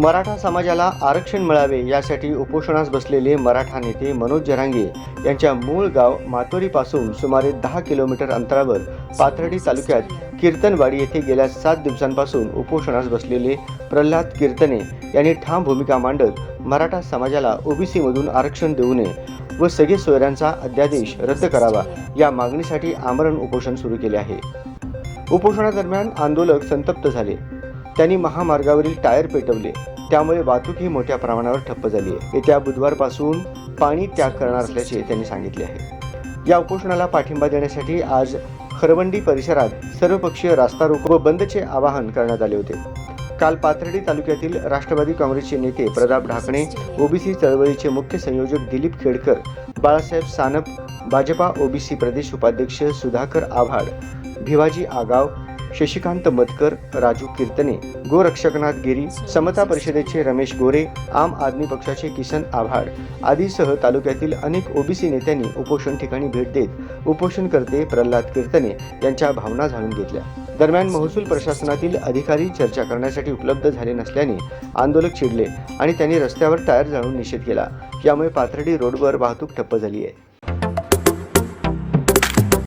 मराठा समाजाला आरक्षण मिळावे यासाठी उपोषणास बसलेले मराठा नेते मनोज जरांगे यांच्या मूळ गाव मातोरीपासून सुमारे दहा किलोमीटर अंतरावर पाथर्डी तालुक्यात कीर्तनवाडी येथे गेल्या सात दिवसांपासून उपोषणास बसलेले प्रल्हाद कीर्तने यांनी ठाम भूमिका मांडत मराठा समाजाला ओबीसीमधून आरक्षण देऊ नये व सगळे सोयऱ्यांचा अध्यादेश रद्द करावा या मागणीसाठी आमरण उपोषण सुरू केले आहे. उपोषणादरम्यान आंदोलक संतप्त झाले. त्यांनी महामार्गावरील टायर पेटवले. त्यामुळे वाहतूक ही मोठ्या प्रमाणावर ठप्प झाली आहे. येत्या बुधवारपासून पाणी त्याग करणार असल्याचे त्यांनी सांगितले आहे. या उपोषणाला पाठिंबा देण्यासाठी आज खरवंडी परिसरात सर्वपक्षीय रास्ता रोको व बंदचे आवाहन करण्यात आले होते. काल पाथर्डी तालुक्यातील राष्ट्रवादी काँग्रेसचे नेते प्रताप ढाकणे ओबीसी चळवळीचे मुख्य संयोजक दिलीप खेडकर बाळासाहेब सानप भाजपा ओबीसी प्रदेश उपाध्यक्ष सुधाकर आव्हाड भिवाजी आगाव शशिकांत मतकर राजू कीर्तने गोरक्षकनाथ गिरी समता परिषदेचे रमेश गोरे आम आदमी पक्षाचे किसन आव्हाड आदीसह तालुक्यातील अनेक ओबीसी नेत्यांनी उपोषण ठिकाणी भेट देत उपोषणकर्ते प्रल्हाद कीर्तने यांच्या भावना जाणून घेतल्या. दरम्यान महसूल प्रशासनातील अधिकारी चर्चा करण्यासाठी उपलब्ध झाले नसल्याने आंदोलक चिडले आणि त्यांनी रस्त्यावर टायर जाळून निषेध केला. यामुळे पाथर्डी रोडवर वाहतूक ठप्प झाली आहे.